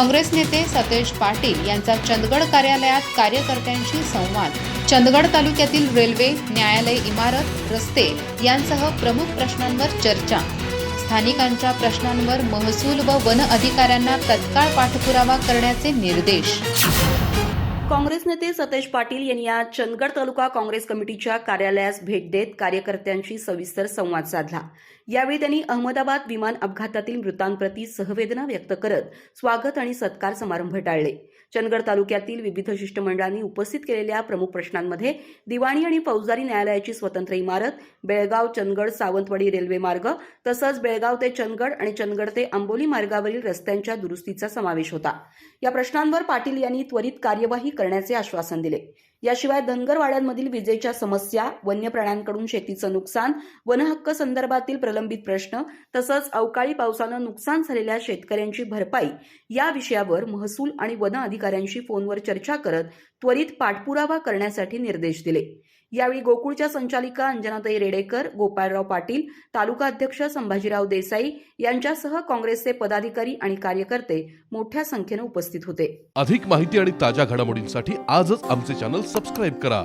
काँग्रेस नेते सतेज पाटील यांचा चंदगड कार्यालयात कार्यकर्त्यांशी संवाद. चंदगड तालुक्यातील रेल्वे न्यायालय इमारत रस्ते यांसह प्रमुख प्रश्नांवर चर्चा. स्थानिकांच्या प्रश्नांवर महसूल व वन अधिकाऱ्यांना तत्काळ पाठपुरावा करण्याचे निर्देश. काँग्रेस नेते सतेज पाटील यांनी आज चंदगड तालुका काँग्रेस कमिटीच्या कार्यालयास भेट देत कार्यकर्त्यांशी सविस्तर संवाद साधला. यावेळी त्यांनी अहमदाबाद विमान अपघातातील मृतांप्रती सहवेदना व्यक्त करत स्वागत आणि सत्कार समारंभ टाळले. चंदगड तालुक्यातील विविध शिष्टमंडळांनी उपस्थित केलेल्या प्रमुख प्रश्नांमध्ये दिवाणी आणि फौजदारी न्यायालयाची स्वतंत्र इमारत बेळगाव चंदगड सावंतवाडी रेल्वे मार्ग तसंच बेळगाव ते चंदगड आणि चंदगड ते आंबोली मार्गावरील रस्त्यांच्या दुरुस्तीचा समावेश होता. या प्रश्नांवर पाटील यांनी त्वरित कार्यवाही करण्याचे आश्वासन दिले. याशिवाय धनगरवाड्यांमधील विजेच्या समस्या वन्य प्राण्यांकडून शेतीचं नुकसान वनहक्क संदर्भातील प्रलंबित प्रश्न तसंच अवकाळी पावसानं नुकसान झालेल्या शेतकऱ्यांची भरपाई या विषयावर महसूल आणि वन अधिकाऱ्यांशी फोनवर चर्चा करत त्वरित पाठपुरावा करण्यासाठी निर्देश दिले. यावेळी गोकुळच्या संचालिका अंजनाताई रेडेकर गोपाळराव पाटील तालुका अध्यक्ष संभाजीराव देसाई यांच्यासह काँग्रेसचे पदाधिकारी आणि कार्यकर्ते मोठ्या संख्येने उपस्थित होते. अधिक माहिती आणि ताज्या घडामोडींसाठी आजच आमचे चॅनल सबस्क्राईब करा.